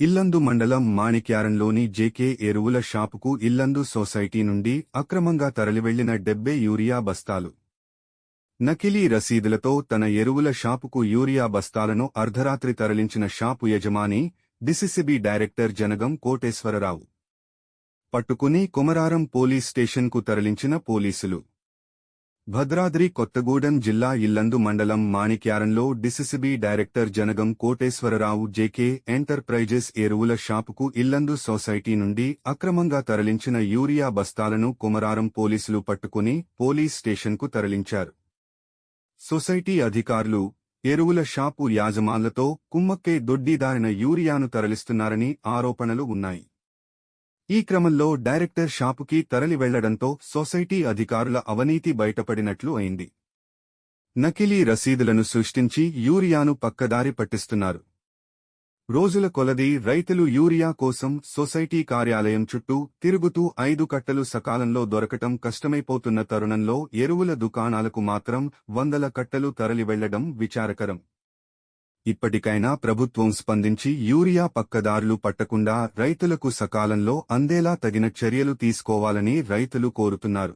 ఇల్లందు మండలం మాణిక్యారంలోని జేకే ఎరువుల షాపుకు ఇల్లందు సొసైటీ నుండి అక్రమంగా తరలివెళ్ళిన డెబ్బే యూరియా బస్తాలు. నకిలీ రసీదులతో తన ఎరువుల షాపుకు యూరియా బస్తాలను అర్ధరాత్రి తరలించిన షాపు యజమాని డిసిసిబి డైరెక్టర్ జనగం కోటేశ్వరరావు. పట్టుకుని కుమరారం పోలీస్ స్టేషన్కు తరలించిన పోలీసులు. భద్రాద్రి కొత్తగూడెం జిల్లా ఇల్లందు మండలం మాణిక్యారంలో DCCB director Janagam Koteswararao JK enterprises ఎరువుల షాపుకు ఇల్లందు సొసైటీ నుండి అక్రమంగా తరలించిన యూరియా బస్తాలను కుమరారం పోలీసులు పట్టుకుని పోలీస్ స్టేషన్కు తరలించారు. సొసైటీ అధికారులు ఎరువుల షాపు యాజమాన్లతో కుమ్మక్కే దొడ్డిదారిన యూరియాను తరలిస్తున్నారని ఆరోపణలు ఉన్నాయి. ఈ క్రమంలో డైరెక్టర్ షాపుకి తరలి వెళ్ళడంతో సొసైటీ అధికారుల అవనీతి బయటపడినట్లు అయింది. నకిలీ రసీదులను సృష్టించి యూరియాను పక్కదారి పట్టిస్తున్నారు. రోజుల కొలది రైతులు యూరియా కోసం సొసైటీ కార్యాలయం చుట్టూ తిరుగుతూ ఐదు కట్టలు సకాలంలో దొరకటం కష్టమైపోతున్న తరుణంలో ఎరువుల దుకాణాలకు మాత్రం వందల కట్టలు తరలి వెళ్ళడం విచారకరం. ఇప్పటికైనా ప్రభుత్వం స్పందించి యూరియా పక్కదారులు పట్టకుండా రైతులకు సకాలంలో అందేలా తగిన చర్యలు తీసుకోవాలని రైతులు కోరుతున్నారు.